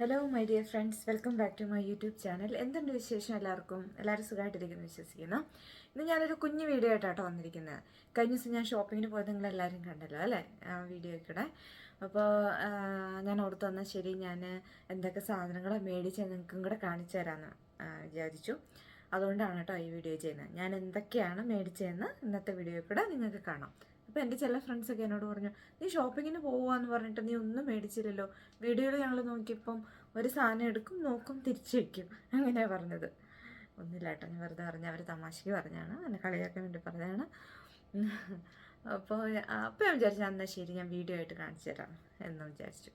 Hello my dear friends welcome back to my YouTube channel എന്തുണ്ട് വിശേഷം എല്ലാവർക്കും? എല്ലാവരും സുഖമായിട്ടിരിക്കുന്നു വിശ്വസിക്കുന്നു. ഇന്ന് ഞാനൊരു കുഞ്ഞു വീഡിയോ ആയിട്ടാട്ടോ വന്നിരിക്കുന്നത് കഴിഞ്ഞ ദിവസം ഞാൻ ഷോപ്പിങ്ങിന് പോയത് നിങ്ങൾ എല്ലാവരും കണ്ടല്ലോ അല്ലേ? ആ വീഡിയോയ്ക്കൂടെ അപ്പോൾ ഞാൻ ഓർത്ത് വന്നാൽ ശരി ഞാൻ എന്തൊക്കെ സാധനങ്ങളാണ് മേടിച്ച് നിങ്ങൾക്കും കൂടെ കാണിച്ചു തരാമെന്ന് വിചാരിച്ചു. അതുകൊണ്ടാണ് കേട്ടോ ഈ വീഡിയോ ചെയ്യുന്നത് ഞാൻ എന്തൊക്കെയാണ് മേടിച്ചതെന്ന് ഇന്നത്തെ വീഡിയോയിൽ കൂടെ നിങ്ങൾക്ക് കാണാം. അപ്പോൾ എന്റെ ചില ഫ്രണ്ട്സൊക്കെ എന്നോട് പറഞ്ഞു നീ ഷോപ്പിങ്ങിന് പോകുകയെന്ന് പറഞ്ഞിട്ട് നീ ഒന്നും മേടിച്ചില്ലല്ലോ. വീഡിയോയിൽ ഞങ്ങൾ നോക്കിയപ്പം ഒരു സാധനം എടുക്കും നോക്കും തിരിച്ചു വയ്ക്കും അങ്ങനെയാണ് പറഞ്ഞത്. ഒന്നുമില്ല കേട്ടോ ഞാൻ വെറുതെ പറഞ്ഞ അവർ തമാശയ്ക്ക് പറഞ്ഞാണ് എന്നെ കളിയാക്കാൻ വേണ്ടി പറഞ്ഞതാണ്. അപ്പോൾ അപ്പോൾ ഞാൻ വിചാരിച്ചു എന്നാൽ ശരി ഞാൻ വീഡിയോ ആയിട്ട് കാണിച്ചു തരാം എന്ന് വിചാരിച്ചു.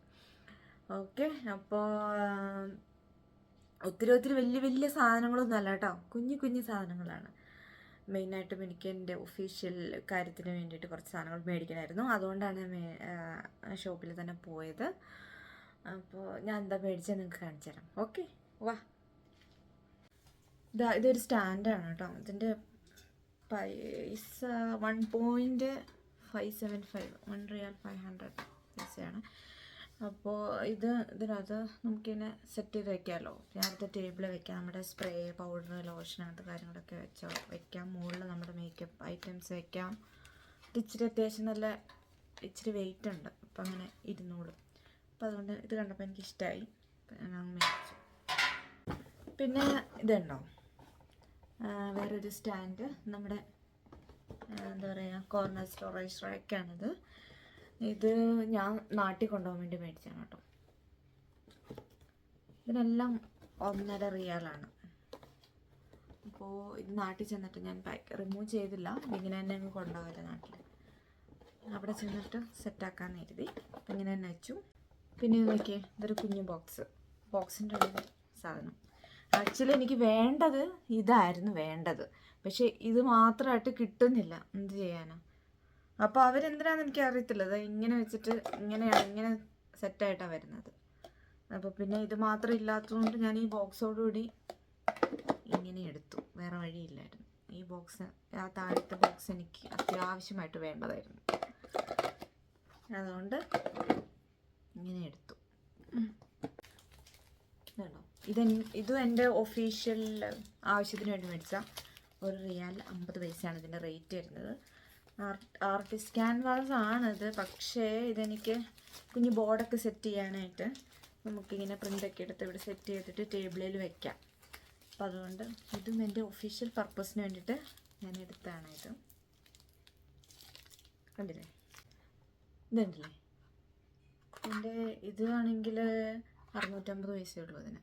ഓക്കെ അപ്പോൾ ഒത്തിരി ഒത്തിരി വലിയ വലിയ സാധനങ്ങളൊന്നും അല്ല കേട്ടോ. കുഞ്ഞു കുഞ്ഞു സാധനങ്ങളാണ്. മെയിനായിട്ടും എനിക്ക് എന്റെ ഒഫീഷ്യൽ കാര്യത്തിന് വേണ്ടിയിട്ട് കുറച്ച് സാധനങ്ങൾ മേടിക്കണമായിരുന്നു. അതുകൊണ്ടാണ് ഞാൻ ഷോപ്പിൽ തന്നെ പോയത്. അപ്പോൾ ഞാൻ എന്താ മേടിച്ചത് നിങ്ങൾക്ക് കാണിച്ചു തരാം. ഓക്കെ വാ. ഇതാ ഇതൊരു സ്റ്റാൻഡാണ് കേട്ടോ. ഇതിന്റെ പൈസ one point five seven five one riyal five hundred പൈസയാണ്. അപ്പോൾ ഇത് ഇതിനകത്ത് നമുക്കിങ്ങനെ സെറ്റ് ചെയ്ത് വെക്കാമല്ലോ. നേരത്തെ ടേബിളിൽ വെക്കാം. നമ്മുടെ സ്പ്രേ പൗഡർ ലോഷൻ അങ്ങനത്തെ കാര്യങ്ങളൊക്കെ വെച്ചോ വെക്കാം. മുകളിൽ നമ്മുടെ മേക്കപ്പ് ഐറ്റംസ് വെക്കാം. ഇത് ഇച്ചിരി അത്യാവശ്യം നല്ല ഇച്ചിരി വെയിറ്റ് ഉണ്ട്. അപ്പം അങ്ങനെ ഇരുന്നോളും. അപ്പം അതുകൊണ്ട് ഇത് കണ്ടപ്പോൾ എനിക്ക് ഇഷ്ടമായി ഞാൻ മേടിച്ചു. പിന്നെ ഇതുണ്ടോ? വേറൊരു സ്റ്റാൻഡ് നമ്മുടെ എന്താ പറയുക കോർണർ സ്റ്റോറേജ് റാക്കാണിത് ഇത് ഞാൻ നാട്ടിൽ കൊണ്ടുപോകാൻ വേണ്ടി മേടിച്ചാണ് കേട്ടോ. ഇതിനെല്ലാം ഒന്നര റിയാലാണ്. അപ്പോൾ ഇത് നാട്ടിൽ ചെന്നിട്ട് ഞാൻ പാക്ക് റിമൂവ് ചെയ്തില്ല. ഇങ്ങനെ തന്നെ അങ്ങ് കൊണ്ടുപോകില്ല നാട്ടിൽ അവിടെ ചെന്നിട്ട് സെറ്റാക്കാന്ന് കരുതി. അപ്പം ഇങ്ങനെ തന്നെ വെച്ചു. പിന്നെ നോക്കിയേ ഇതൊരു കുഞ്ഞു ബോക്സ് ബോക്സിന്റെ ഉള്ളിൽ സാധനം. ആക്ച്വലി എനിക്ക് വേണ്ടത് ഇതായിരുന്നു വേണ്ടത്. പക്ഷേ ഇത് മാത്രമായിട്ട് കിട്ടുന്നില്ല. എന്ത് ചെയ്യാനാ? അപ്പോൾ അവരെന്തിനാണെന്ന് എനിക്ക് അറിയത്തില്ല. അത് ഇങ്ങനെ വെച്ചിട്ട് ഇങ്ങനെയാണ് ഇങ്ങനെ സെറ്റായിട്ടാണ് വരുന്നത്. അപ്പോൾ പിന്നെ ഇത് മാത്രം ഇല്ലാത്തതുകൊണ്ട് ഞാൻ ഈ ബോക്സോടുകൂടി ഇങ്ങനെ എടുത്തു. വേറെ വഴിയില്ലായിരുന്നു. ഈ ബോക്സ് ആ താഴത്തെ ബോക്സ് എനിക്ക് അത്യാവശ്യമായിട്ട് വേണ്ടതായിരുന്നു. അതുകൊണ്ട് ഇങ്ങനെ എടുത്തു. ഇതാണോ? ഇത് ഇതും എന്റെ ഒഫീഷ്യൽ ആവശ്യത്തിന് വേണ്ടി മേടിച്ച ഒരു റിയാൽ അമ്പത് പൈസയാണ് ഇതിന്റെ റേറ്റ് വരുന്നത്. ആർട്ടിസ്റ്റ് ക്യാൻവാസ് ആണിത്. പക്ഷേ ഇതെനിക്ക് കുഞ്ഞ് ബോർഡൊക്കെ സെറ്റ് ചെയ്യാനായിട്ട് നമുക്കിങ്ങനെ പ്രിന്റൊക്കെ എടുത്ത് ഇവിടെ സെറ്റ് ചെയ്തിട്ട് ടേബിളിൽ വെക്കാം. അപ്പം അതുകൊണ്ട് ഇതും എന്റെ ഒഫീഷ്യൽ പർപ്പസിന് വേണ്ടിയിട്ട് ഞാൻ എടുത്താണ് ഇത്. കണ്ടില്ലേ? ഇതുണ്ടല്ലേ? എന്റെ ഇത് ആണെങ്കിൽ അറുന്നൂറ്റമ്പത് പൈസയേ ഉള്ളൂ അതിന്.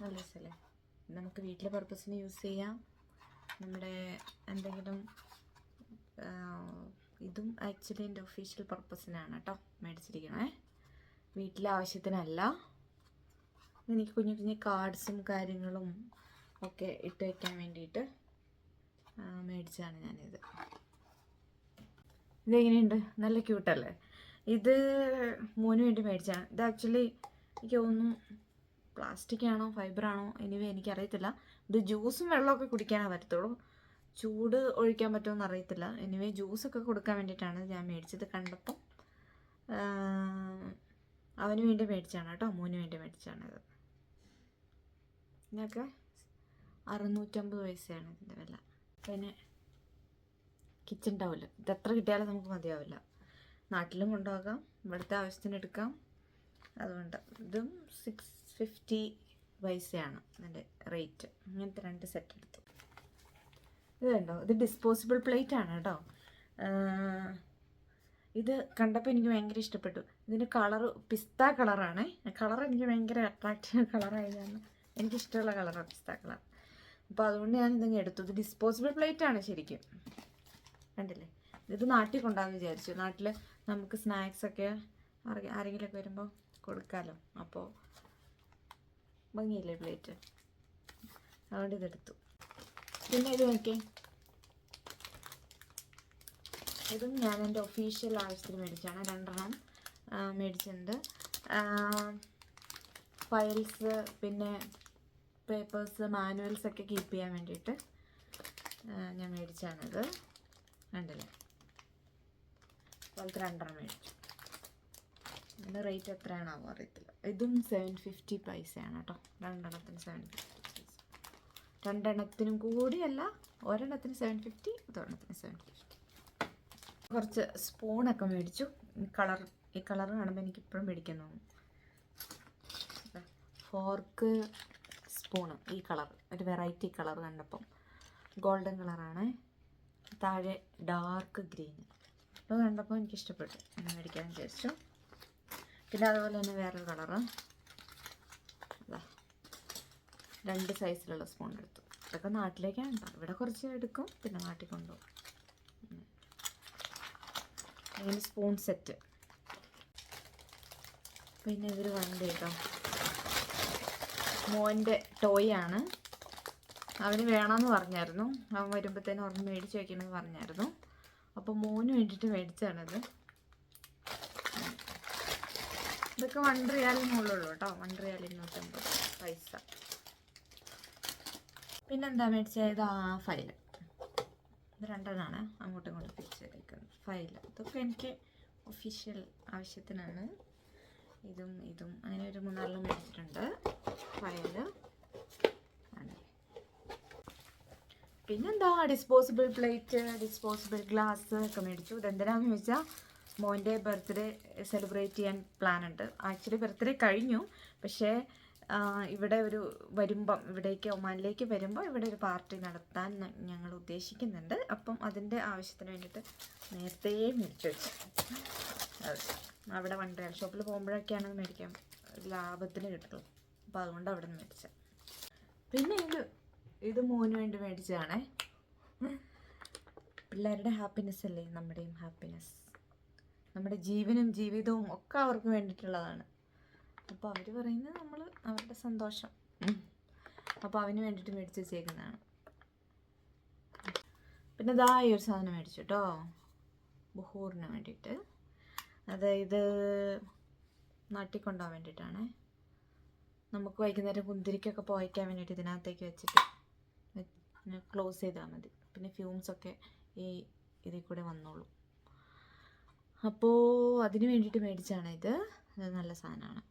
നല്ല രസമല്ലേ നമുക്ക് വീട്ടിലെ പർപ്പസിന് യൂസ് ചെയ്യാം. നമ്മുടെ എന്തെങ്കിലും ഇതും ആക്ച്വലി എന്റെ ഒഫീഷ്യൽ പർപ്പസിനാണ് കേട്ടോ മേടിച്ചിരിക്കണേ. വീട്ടിലെ ആവശ്യത്തിനല്ല. എനിക്ക് കുഞ്ഞു കുഞ്ഞു കാർഡ്സും കാര്യങ്ങളും ഒക്കെ ഇട്ട് വയ്ക്കാൻ വേണ്ടിയിട്ട് മേടിച്ചാണ് ഞാനിത്. ഇതെങ്ങനെയുണ്ട്? നല്ല ക്യൂട്ടല്ലേ? ഇത് മോന് വേണ്ടി മേടിച്ചാണ് ഇത് ആക്ച്വലി എനിക്ക് തോന്നുന്നു പ്ലാസ്റ്റിക് ആണോ ഫൈബർ ആണോ എനിവേ എനിക്കറിയത്തില്ല. ഇത് ജ്യൂസും വെള്ളമൊക്കെ കുടിക്കാനേ പറ്റത്തുള്ളൂ. ചൂട് ഒഴിക്കാൻ പറ്റുമെന്ന് അറിയത്തില്ല. എനിവേ ജ്യൂസൊക്കെ കൊടുക്കാൻ വേണ്ടിയിട്ടാണ് ഞാൻ മേടിച്ചത് കണ്ടപ്പം. അവന് വേണ്ടി മേടിച്ചാണ് കേട്ടോ മോന് വേണ്ടി മേടിച്ചാണ് ഇത് ഇതിനൊക്കെ അറുന്നൂറ്റമ്പത് പൈസയാണ് ഇതിന്റെ വില. പിന്നെ കിച്ചൺ ടവൽ ഇത് എത്ര കിട്ടിയാലും നമുക്ക് മതിയാവില്ല. നാട്ടിലും കൊണ്ടുപോകാം. ഇവിടുത്തെ ആവശ്യത്തിന് എടുക്കാം. അതുകൊണ്ട് ഇതും സിക്സ് ഫിഫ്റ്റി പൈസയാണ് ഇതിന്റെ റേറ്റ് ഇങ്ങനത്തെ രണ്ട് സെറ്റ് എടുത്തു. ഇത് കണ്ടോ? ഇത് ഡിസ്പോസിബിൾ പ്ലേറ്റ് ആണ് കേട്ടോ. ഇത് കണ്ടപ്പോൾ എനിക്ക് ഭയങ്കര ഇഷ്ടപ്പെട്ടു. ഇതിന്റെ കളർ പിസ്ത കളറാണ് കളർ എനിക്ക് ഭയങ്കര അട്രാക്റ്റീവ് കളറായതാണ് എനിക്കിഷ്ടമുള്ള കളറാണ് പിസ്ത അപ്പോൾ അതുകൊണ്ട് ഞാൻ ഇതങ്ങ് എടുത്തത് ഡിസ്പോസിബിൾ പ്ലേറ്റ് ആണ് ശരിക്കും. കണ്ടില്ലേ? ഇത് നാട്ടിൽ കൊണ്ടാന്ന് വിചാരിച്ചു. നാട്ടിൽ നമുക്ക് സ്നാക്സ് ഒക്കെ ആരെ- ആരെങ്കിലുമൊക്കെ വരുമ്പോൾ കൊടുക്കാമല്ലോ അപ്പോൾ ഭംഗിയില്ലേ പ്ലേറ്റ് അതുകൊണ്ട് ഇതെടുത്തു പിന്നെ ഇത് നോക്കിയേ. ഇതും ഞാൻ എന്റെ ഒഫീഷ്യൽ ആവശ്യത്തിന് മേടിച്ചാണ്. രണ്ടെണ്ണം മേടിച്ചിട്ടുണ്ട്. ഫയൽസ് പിന്നെ പേപ്പേഴ്സ് മാനുവൽസ് ഒക്കെ കീപ്പ് ചെയ്യാൻ വേണ്ടിയിട്ട് ഞാൻ മേടിച്ചാണിത്. കണ്ടില്ല? അതുപോലത്തെ രണ്ടെണ്ണം മേടിച്ചു. അതിന്റെ റേറ്റ് എത്രയാണാവോ അറിയത്തില്ല. ഇതും സെവൻ ഫിഫ്റ്റി പൈസയാണ് കേട്ടോ. രണ്ടെണ്ണത്തിന് സെവൻ ഫിഫ്റ്റി പൈസ. രണ്ടെണ്ണത്തിനും കൂടിയല്ല ഒരെണ്ണത്തിന് സെവൻ ഫിഫ്റ്റി ഇതൊരെണ്ണത്തിന് സെവൻ ഫിഫ്റ്റി കുറച്ച് സ്പൂണൊക്കെ മേടിച്ചു. കളർ ഈ കളർ കാണുമ്പോൾ എനിക്ക് ഇപ്പോഴും മേടിക്കാൻ തോന്നും. ഫോർക്ക് സ്പൂണ് ഈ കളർ ഒരു വെറൈറ്റി കളർ കണ്ടപ്പം. ഗോൾഡൻ കളറാണ് താഴെ ഡാർക്ക് ഗ്രീൻ അപ്പോൾ കണ്ടപ്പോൾ എനിക്ക് ഇഷ്ടപ്പെട്ടു അങ്ങനെ മേടിക്കാൻ വിചാരിച്ചു. പിന്നെ അതുപോലെ തന്നെ വേറൊരു കളറ് രണ്ട് സൈസിലുള്ള സ്പൂൺ എടുത്തു. ഇതൊക്കെ നാട്ടിലേക്കാണ് ഇവിടെ കുറച്ച് എടുക്കും പിന്നെ നാട്ടിൽ കൊണ്ടുപോകും. സ്പൂൺ സെറ്റ് പിന്നെ ഇതൊരു വണ്ടി കേട്ടോ. മോന്റെ ടോയ് ആണ് അവന് വേണമെന്ന് പറഞ്ഞായിരുന്നു. അവൻ വരുമ്പോഴത്തേനും ഉറന്ന് മേടിച്ച് വയ്ക്കണമെന്ന് പറഞ്ഞായിരുന്നു. അപ്പോൾ മോന് വേണ്ടിയിട്ട് മേടിച്ചാണത് ഇതൊക്കെ വൺ റിയാലിനുള്ളൂ കേട്ടോ. വൺ റിയാലിന് നൂറ്റമ്പത് പൈസ. പിന്നെന്താ മേടിച്ചത് ആ ഫയൽ ഇത് രണ്ടെണ്ണമാണ് അങ്ങോട്ടും ഇങ്ങോട്ടും തിരിച്ചേക്കുന്നത് ഫയൽ ഇതൊക്കെ എനിക്ക് ഒഫീഷ്യൽ ആവശ്യത്തിനാണ്. ഇതും ഇതും. അങ്ങനെ ഒരു മൂന്നാലെണ്ണം മേടിച്ചിട്ടുണ്ട്. പയൽ പിന്നെന്താ? ഡിസ്പോസിബിൾ പ്ലേറ്റ് ഡിസ്പോസിബിൾ ഗ്ലാസ് ഒക്കെ മേടിച്ചു. ഇതെന്തിനാന്ന് ചോദിച്ചാൽ മോന്റെ ബർത്ത്ഡേ സെലിബ്രേറ്റ് ചെയ്യാൻ പ്ലാൻ ഉണ്ട്. ആക്ച്വലി ബർത്ത്ഡേ കഴിഞ്ഞു. പക്ഷേ ഇവിടെ ഒരു വരുമ്പം ഇവിടേക്ക് ഒമാനിലേക്ക് വരുമ്പോൾ ഇവിടെ ഒരു പാർട്ടി നടത്താൻ ഞങ്ങൾ ഉദ്ദേശിക്കുന്നുണ്ട്. അപ്പം അതിന്റെ ആവശ്യത്തിന് വേണ്ടിയിട്ട് നേരത്തെ മേടിച്ചു വെച്ചു. അവിടെ വൺ ഷോപ്പിൽ പോകുമ്പോഴൊക്കെയാണ് മേടിക്കാൻ ലാഭത്തിന് കിട്ടുള്ളൂ. അപ്പോൾ അതുകൊണ്ട് അവിടെ നിന്ന് മേടിച്ചത് പിന്നെ ഇത് ഇത് മോന് വേണ്ടി മേടിച്ചതാണേ. പിള്ളേരുടെ ഹാപ്പിനെസ് അല്ലേ? നമ്മുടെയും ഹാപ്പിനെസ് നമ്മുടെ ജീവനും ജീവിതവും ഒക്കെ അവർക്ക് വേണ്ടിയിട്ടുള്ളതാണ്. അപ്പോൾ അവർ പറയുന്നത് നമ്മൾ അവരുടെ സന്തോഷം. അപ്പോൾ അവന് വേണ്ടിയിട്ട് മേടിച്ച് വെച്ചേക്കുന്നതാണ്. പിന്നെ ദാ ഈ ഒരു സാധനം മേടിച്ചു കേട്ടോ. ബുഹൂറിന് വേണ്ടിയിട്ട്. അതായത് നാട്ടിൽ കൊണ്ടുപോകാൻ വേണ്ടിയിട്ടാണ്. നമുക്ക് വൈകുന്നേരം കുന്തിരിക്കൊക്കെ പോയിക്കാൻ വേണ്ടിയിട്ട് ഇതിനകത്തേക്ക് വെച്ചിട്ട് ക്ലോസ് ചെയ്താൽ മതി. പിന്നെ ഫ്യൂംസ് ഒക്കെ ഈ ഇതിൽ കൂടെ വന്നോളൂ. അപ്പോൾ അതിന് വേണ്ടിയിട്ട് മേടിച്ചാണ് ഇത്. അത് നല്ല സാധനമാണ്.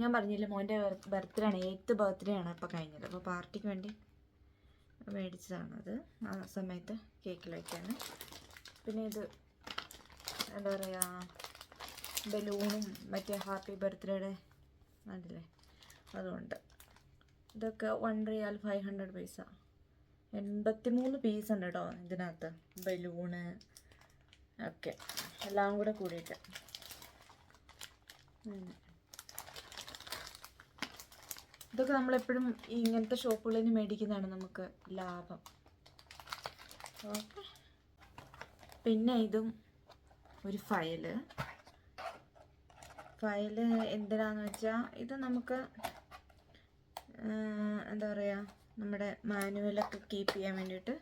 ഞാൻ പറഞ്ഞില്ല മോന്റെ ബർത്ത്ഡേ ആണ് എയ്ത്ത് ബർത്ത്ഡേ ആണ് ഇപ്പോൾ കഴിഞ്ഞത്. അപ്പോൾ പാർട്ടിക്ക് വേണ്ടി മേടിച്ചതാണത് ആ സമയത്ത് കേക്കിൽ വയ്ക്കാൻ പിന്നെ ഇത് എന്താ പറയുക ബലൂണും മറ്റേ ഹാപ്പി ബർത്ത്ഡേയുടെ അതല്ലേ അതുകൊണ്ട് ഇതൊക്കെ വൺ റിയാൽ ഫൈവ് ഹൺഡ്രഡ് പൈസ എൺപത്തി മൂന്ന് പീസ് ഉണ്ട് കേട്ടോ ഇതിനകത്ത് ബലൂണ് ഒക്കെ. എല്ലാം കൂടെ കൂടിയിട്ട്. ഇതൊക്കെ നമ്മളെപ്പോഴും ഇങ്ങനത്തെ ഷോപ്പുകളിൽ നിന്ന് മേടിക്കുന്നതാണ് നമുക്ക് ലാഭം. ഓക്കെ. പിന്നെ ഇതും ഒരു ഫയൽ ഫയൽ എന്തിനാന്ന് വെച്ചാൽ ഇത് നമുക്ക് എന്താ പറയുക നമ്മുടെ മാനുവലൊക്കെ കീപ്പ് ചെയ്യാൻ വേണ്ടിയിട്ട്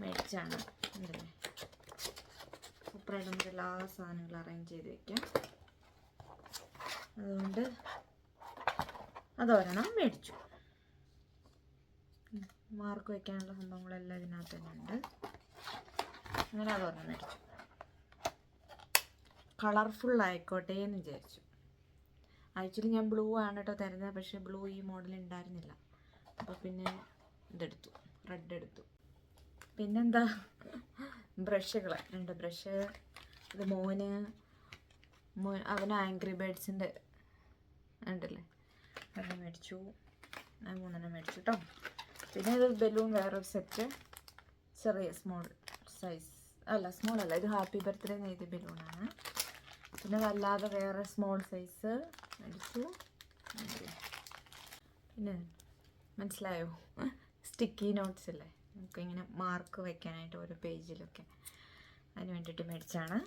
മേടിച്ചാണ്. ഉണ്ടല്ലേ സൂപ്പറായിട്ട് നമുക്ക് എല്ലാ സാധനങ്ങളും അറേഞ്ച് ചെയ്ത് വെക്കാം. അതുകൊണ്ട് അതൊരെണ്ണം മേടിച്ചു. മാർക്ക് വയ്ക്കാനുള്ള സംഭവങ്ങളെല്ലാം ഇതിനകത്ത് തന്നെ ഉണ്ട് അങ്ങനെ അതൊരെണ്ണം മേടിച്ചു. കളർഫുൾ ആയിക്കോട്ടെ എന്ന് വിചാരിച്ചു. ആക്ച്വലി ഞാൻ ബ്ലൂ ആണ് കേട്ടോ തരുന്നത് പക്ഷേ ബ്ലൂ ഈ മോഡൽ ഉണ്ടായിരുന്നില്ല അപ്പോൾ പിന്നെ ഇതെടുത്തു റെഡ് എടുത്തു. പിന്നെന്താ? ബ്രഷുകൾ രണ്ട് ബ്രഷ് ഇത് മോന് മോ അവന് ആംഗ്രി ബേഡ്സിന്റെ ഉണ്ടല്ലേ? അതെണ്ണം മേടിച്ചു. ഞാൻ മൂന്നെണ്ണം മേടിച്ചു കേട്ടോ പിന്നെ ഇത് ബലൂൺ വേറൊരു സെറ്റ് ചെറിയ സ്മോൾ സൈസ് അല്ല സ്മോൾ അല്ല. ഇത് ഹാപ്പി ബർത്ത്ഡേ നെയ്തി ബലൂണാണ് പിന്നെ അതല്ലാതെ വേറെ സ്മോൾ സൈസ് അടിച്ചു പിന്നെ മനസ്സിലായോ? സ്റ്റിക്കി നോട്ട്സ് അല്ലേ നമുക്ക് ഇങ്ങനെ മാർക്ക് വെക്കാനായിട്ട് ഓരോ പേജിലൊക്കെ അതിന് വേണ്ടിയിട്ട് മേടിച്ചാണ്.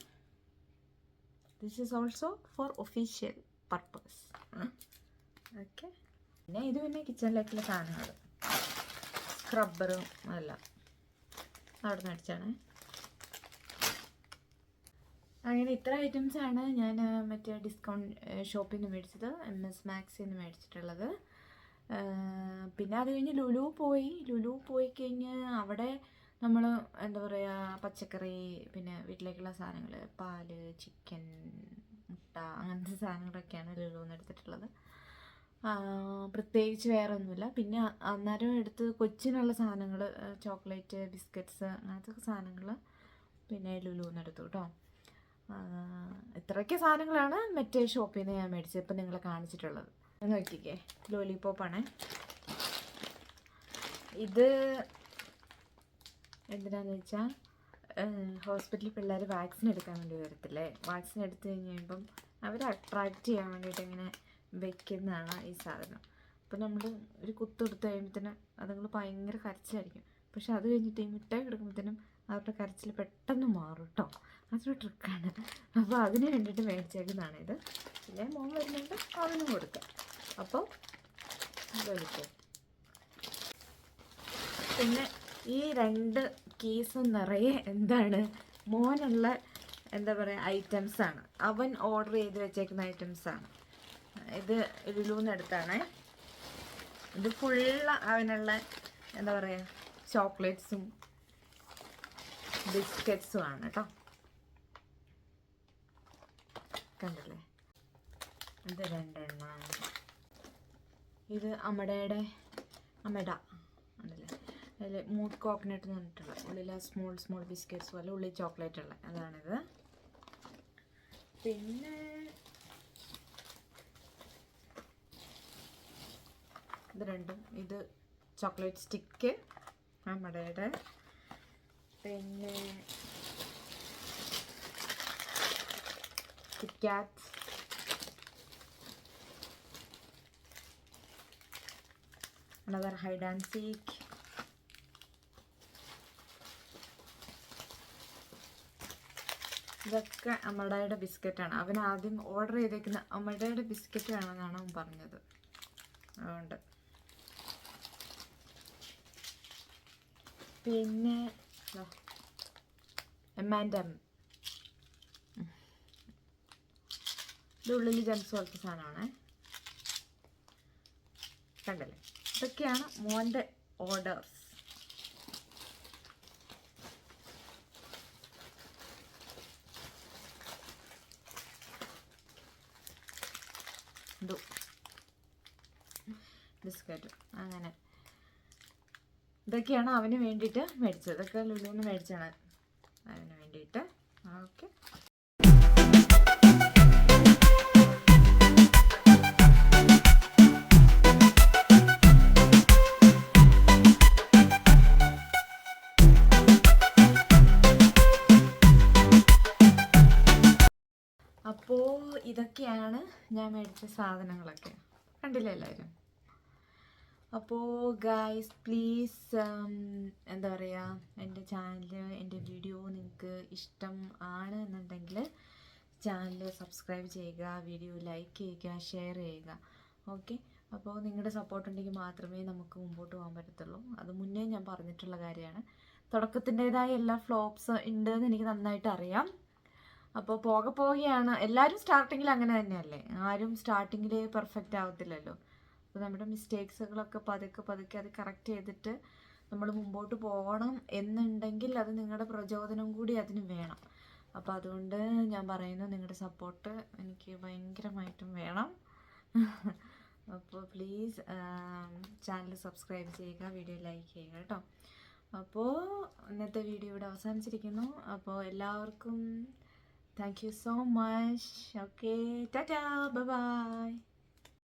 This is also for official purpose okay പിന്നെ ഇത് പിന്നെ കിച്ചണിലേക്കുള്ള സാധനങ്ങൾ സ്ക്രബ്ബറും അല്ല അവിടെ നിന്ന് മേടിച്ചാണ്. അങ്ങനെ ഇത്ര ഐറ്റംസ് ആണ് ഞാൻ മറ്റേ ഡിസ്കൗണ്ട് ഷോപ്പിൽ നിന്ന് മേടിച്ചത്. എം എസ് മാക്സിൽ നിന്ന് മേടിച്ചിട്ടുള്ളത്. പിന്നെ അത് കഴിഞ്ഞ് ലുലു പോയി. ലുലു പോയി കഴിഞ്ഞ് അവിടെ നമ്മൾ എന്താ പറയുക പച്ചക്കറി പിന്നെ വീട്ടിലേക്കുള്ള സാധനങ്ങൾ പാൽ ചിക്കൻ മുട്ട അങ്ങനത്തെ സാധനങ്ങളൊക്കെയാണ് ലുലു ലുലുന്ന് എടുത്തിട്ടുള്ളത്. പ്രത്യേകിച്ച് വേറെ ഒന്നുമില്ല പിന്നെ അന്നേരം എടുത്ത് കൊച്ചിനുള്ള സാധനങ്ങൾ ചോക്ലേറ്റ് ബിസ്ക്കറ്റ്സ് അങ്ങനത്തെ സാധനങ്ങൾ പിന്നെ ലുലുന്ന് എടുത്തു കേട്ടോ ഇത്രയൊക്കെ സാധനങ്ങളാണ് മറ്റേ ഷോപ്പിൽ നിന്ന് ഞാൻ മേടിച്ചത്. ഇപ്പം നിങ്ങളെ കാണിച്ചിട്ടുള്ളത്. നോക്കിക്കേ. ലോലിപ്പോപ്പാണ് ഇത് എന്തിനാന്ന് വെച്ചാൽ ഹോസ്പിറ്റലിൽ പിള്ളേർ വാക്സിൻ എടുക്കാൻ വേണ്ടി വരത്തില്ലേ? വാക്സിൻ എടുത്തു കഴിയുമ്പം അവരെ അട്രാക്റ്റ് ചെയ്യാൻ വേണ്ടിയിട്ട് ഇങ്ങനെ വെക്കുന്നതാണ് ഈ സാധനം. അപ്പം നമ്മൾ ഒരു കുത്തെടുത്ത് കഴിയുമ്പോഴത്തേന് അതുങ്ങൾ ഭയങ്കര കരച്ചിലായിരിക്കും. പക്ഷെ അത് കഴിഞ്ഞിട്ട് ഈ മിഠായി കൊടുക്കുമ്പോഴത്തേനും അവരുടെ കരച്ചിൽ പെട്ടെന്ന് മാറും കേട്ടോ അതൊരു ട്രിക്കാണ് അപ്പോൾ അതിന് വേണ്ടിയിട്ട് മേടിച്ചേക്കുന്നതാണ് ഇത്. പിന്നെ മോൻ വരുന്നുണ്ട്. അവനും കൊടുക്കാം. അപ്പോൾ വെളുപ്പം പിന്നെ ഈ രണ്ട് കേസും നിറയെ എന്താണ്? മോനുള്ള എന്താ പറയുക ഐറ്റംസാണ് അവൻ ഓർഡർ ചെയ്ത് വെച്ചേക്കുന്ന ഐറ്റംസാണ് ഇത് ലുലൂന്ന് ഇത് ഫുള്ള് അവനുള്ള എന്താ പറയുക ചോക്ലേറ്റ്സും ബിസ്ക്കറ്റ്സും ആണ് കേട്ടോ കണ്ടല്ലേ? ഇത് രണ്ടെണ്ണം. ഇത് അമ്മടയുടെ അമ്മട. ഉണ്ടല്ലേ അതിൽ മൂട്ട് കോക്കനട്ട് എന്ന് പറഞ്ഞിട്ടുള്ള ഉള്ളിൽ സ്മോൾ സ്മോൾ ബിസ്ക്കറ്റ്സ് പോലെ ഉള്ളിൽ ചോക്ലേറ്റ് ഉള്ള. അതാണിത്. പിന്നെ ഇത് രണ്ടും. ഇത് ചോക്ലേറ്റ് സ്റ്റിക്ക് അമ്മയുടെ പിന്നെ KitKat another hide and seek. ഇതൊക്കെ അമ്മടായുടെ ബിസ്ക്കറ്റാണ് അവൻ ആദ്യം ഓർഡർ ചെയ്തേക്കുന്ന അമ്മടായുടെ ബിസ്ക്കറ്റ് വേണമെന്നാണ് അവൻ പറഞ്ഞത്. അതുകൊണ്ട്. പിന്നെ എം ആൻഡ് എം ഇത് ഉള്ളിൽ ജംസ് പോലത്തെ സാധനമാണേ. കണ്ടല്ലേ? ഇതൊക്കെയാണ് മോന്റെ ഓർഡേഴ്സ് ബിസ്ക്കറ്റ് അങ്ങനെ ഇതൊക്കെയാണ് അവന് വേണ്ടിയിട്ട് മേടിച്ചത്. ഇതൊക്കെ ലുലുന്ന് മേടിച്ചാണ് അവന് വേണ്ടിയിട്ട്. ഓക്കെ. അപ്പോൾ ഇതൊക്കെയാണ് ഞാൻ മേടിച്ച സാധനങ്ങളൊക്കെ. കണ്ടില്ല എല്ലാവരും അപ്പോൾ ഗായ്സ് പ്ലീസ് എന്താ പറയുക എന്റെ ചാനൽ എന്റെ വീഡിയോ നിങ്ങൾക്ക് ഇഷ്ടം ആണ് എന്നുണ്ടെങ്കിൽ ചാനൽ സബ്സ്ക്രൈബ് ചെയ്യുക വീഡിയോ ലൈക്ക് ചെയ്യുക ഷെയർ ചെയ്യുക. ഓക്കെ അപ്പോൾ നിങ്ങളുടെ സപ്പോർട്ട് ഉണ്ടെങ്കിൽ മാത്രമേ നമുക്ക് മുമ്പോട്ട് പോകാൻ പറ്റത്തുള്ളൂ. അത് മുന്നേ ഞാൻ പറഞ്ഞിട്ടുള്ള കാര്യമാണ്. തുടക്കത്തിന്റെതായ എല്ലാ ഫ്ലോപ്സ് ഉണ്ട് എന്ന് എനിക്ക് നന്നായിട്ട് അറിയാം. അപ്പോൾ പോകെ പോകെയാണ്. എല്ലാവരും സ്റ്റാർട്ടിങ്ങിൽ അങ്ങനെ തന്നെയല്ലേ? ആരും സ്റ്റാർട്ടിങ്ങിൽ പെർഫെക്റ്റ് ആവത്തില്ലല്ലോ. അപ്പോൾ നമ്മുടെ മിസ്റ്റേക്സുകളൊക്കെ പതുക്കെ പതുക്കെ അത് കറക്റ്റ് ചെയ്തിട്ട് നമ്മൾ മുമ്പോട്ട് പോകണം എന്നുണ്ടെങ്കിൽ അത് നിങ്ങളുടെ പ്രചോദനം കൂടി അതിന് വേണം. അപ്പോൾ അതുകൊണ്ട് ഞാൻ പറയുന്നു നിങ്ങളുടെ സപ്പോർട്ട് എനിക്ക് ഭയങ്കരമായിട്ടും വേണം. അപ്പോൾ പ്ലീസ് ചാനൽ സബ്സ്ക്രൈബ് ചെയ്യുക വീഡിയോ ലൈക്ക് ചെയ്യുക കേട്ടോ. അപ്പോൾ ഇന്നത്തെ വീഡിയോ ഇവിടെ അവസാനിച്ചിരിക്കുന്നു. അപ്പോൾ എല്ലാവർക്കും thank you so much okay tata bye